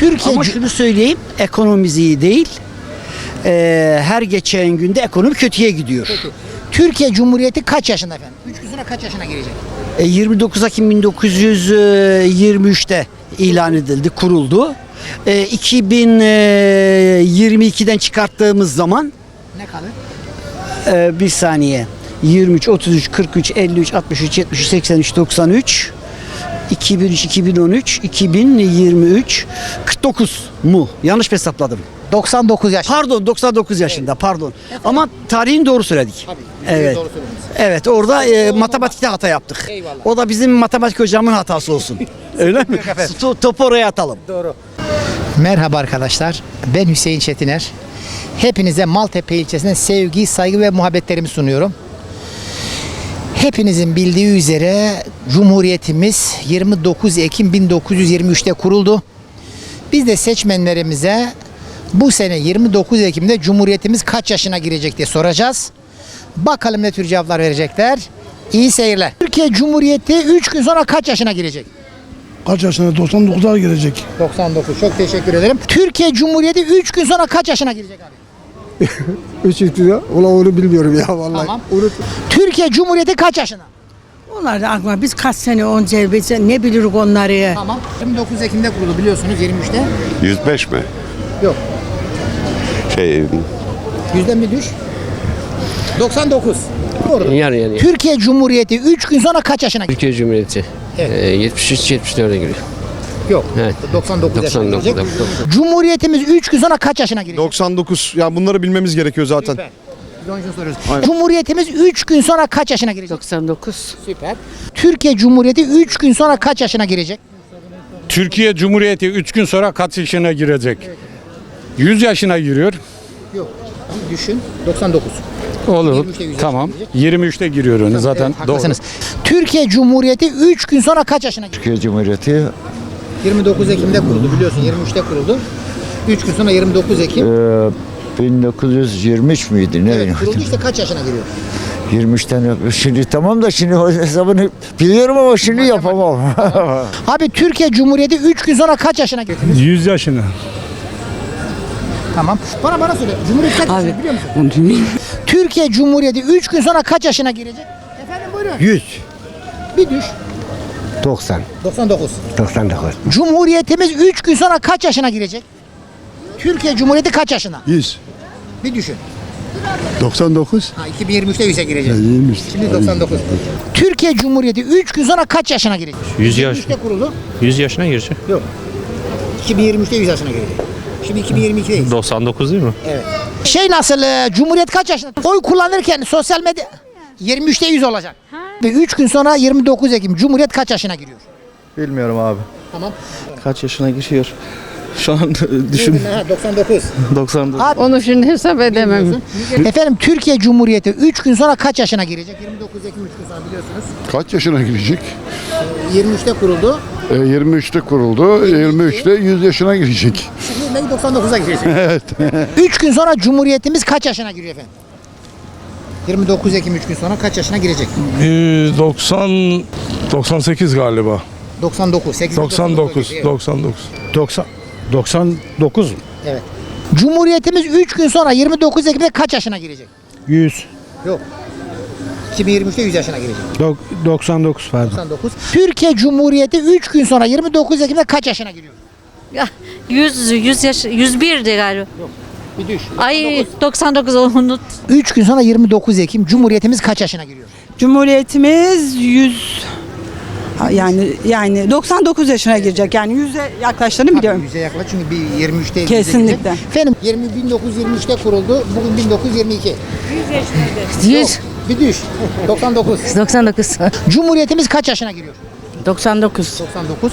Türkiye Ama şunu söyleyeyim, ekonomimiz iyi değil. Ee, her geçen günde ekonomi kötüye gidiyor. Türkiye Cumhuriyeti kaç yaşında efendim? 3 gün sonra kaç yaşına girecek? E, 29 Ekim 1923'te ilan edildi, kuruldu. E, 2022'den çıkarttığımız zaman Ne kalır? e, bir saniye 23, 33, 43, 53, 63, 73, 83, 93 2003, 2013, 2023, 49 mu? Yanlış mı hesapladım? 99 yaş. Pardon 99 yaşında pardon. Ama tarihin doğru söyledik. Tabii, Evet. doğru söylediniz. Evet orada e, matematikte hata yaptık. Eyvallah. O da bizim matematik hocamın hatası olsun. Öyle mi? To- topu oraya atalım. Merhaba arkadaşlar. Ben Hüseyin Çetiner. Hepinize Maltepe ilçesinden sevgi, saygı ve muhabbetlerimi sunuyorum. Hepinizin bildiği üzere Cumhuriyetimiz 29 Ekim 1923'te kuruldu. Biz de seçmenlerimize bu sene 29 Ekim'de Cumhuriyetimiz kaç yaşına girecek diye soracağız. Bakalım ne tür cevaplar verecekler. İyi seyirler. Türkiye Cumhuriyeti 3 gün sonra kaç yaşına girecek? Kaç yaşına? 99'a girecek. 99. Çok teşekkür ederim. Türkiye Cumhuriyeti 3 gün sonra kaç yaşına girecek abi? Üç iktidar. Ulan onu bilmiyorum ya vallahi. Tamam. Türkiye Cumhuriyeti kaç yaşına? Onlar da aklıma biz kaç sene önce biz ne biliriz onları. Tamam. 29 Ekim'de kuruldu biliyorsunuz 23'te. 105 mi? Yok. Şey, Yüzden bir düş. 99. Doğru. Yarı yarıya. Türkiye Cumhuriyeti 3 gün sonra kaç yaşına girecek? Türkiye Cumhuriyeti. Evet. Ee, 73-74'e giriyor. Yok. Evet. 99 yaşına 99, girecek. 99. Cumhuriyetimiz 3 gün sonra kaç yaşına girecek? 99. Ya bunları bilmemiz gerekiyor zaten. Süper. Biz onun için soruyoruz. Cumhuriyetimiz 3 gün sonra kaç yaşına girecek? 99. Süper. Türkiye Cumhuriyeti 3 gün sonra kaç yaşına girecek? Türkiye Cumhuriyeti 3 gün sonra kaç yaşına girecek? 100 yaşına giriyor. Yok. Düşün. 99. Olur. 23'te 100 Tamam. yaşına 23'te giriyor onu zaten. Evet, doğru. haklısınız. Türkiye Cumhuriyeti 3 gün sonra kaç yaşına girecek? Türkiye Cumhuriyeti 29 Ekim'de kuruldu biliyorsun 23'te kuruldu. 3 gün sonra 29 Ekim. e, 1923 müydü? Ne? Evet, kuruldu işte kaç yaşına giriyor? 23 tane. Şimdi tamam da şimdi o hesabını biliyorum ama şimdi yapamam. Abi Türkiye Cumhuriyeti 3 gün sonra kaç yaşına girecek? 100 yaşına. Tamam. Bana bana söyle. Cumhuriyet kaç yaşına biliyor musun? Türkiye Cumhuriyeti 3 gün sonra kaç yaşına girecek? Efendim buyurun. 100. Bir düş. 90. 99. 99. Cumhuriyetimiz 3 gün sonra kaç yaşına girecek? Türkiye Cumhuriyeti kaç yaşına? 100. Bir düşün. 99. Ha 2023'te 100'e girecek. İyiymiş. Şimdi 99. Türkiye Cumhuriyeti 3 gün sonra kaç yaşına girecek? 100 yaş. 23'te kuruldu. 100 yaşına girecek. 2023'te 100 yaşına girecek. Şimdi 2022'deyiz. 99 değil mi? Şey nasıl? e, Cumhuriyet kaç yaşında? Oy kullanırken sosyal medya 23'te 100 olacak. Ve 3 gün sonra 29 Ekim Cumhuriyet kaç yaşına giriyor? Bilmiyorum abi. Tamam. Kaç yaşına giriyor? Şu an düşün. Ha, 99. 99. Abi, Onu şimdi hesap edemem. Efendim Türkiye Cumhuriyeti 3 gün sonra kaç yaşına girecek? 29 Ekim 3 gün sonra biliyorsunuz. kaç yaşına girecek? 23'te kuruldu. E, 23'te kuruldu. 23'te 100 yaşına girecek. Şimdi belki 99'a girecek. evet. 3 gün sonra Cumhuriyetimiz kaç yaşına giriyor efendim? 29 Ekim 3 gün sonra kaç yaşına girecek? 90 98 galiba. 99. 8 99 99. 90. 99 mu? Evet. Cumhuriyetimiz 3 gün sonra 29 Ekim'de kaç yaşına girecek? 100. Yok. 2023'te 100 yaşına girecek. Dok- 99 pardon. 99. Türkiye Cumhuriyeti 3 gün sonra 29 Ekim'de kaç yaşına giriyor? 100 100 yaş 101'di galiba. Bir düş. Ay 99 unut. 3 gün sonra 29 Ekim Cumhuriyetimiz kaç yaşına giriyor? Cumhuriyetimiz 100 ha, yani yani 99 yaşına girecek. Yani 100'e yaklaştığını biliyorum. 100'e yaklaş çünkü bir 23'te 100'e Kesinlikle. Efendim 20 1923'te kuruldu. Bugün 1922. 100 Bir düş. 99. 99. Cumhuriyetimiz kaç yaşına giriyor? 99. 99.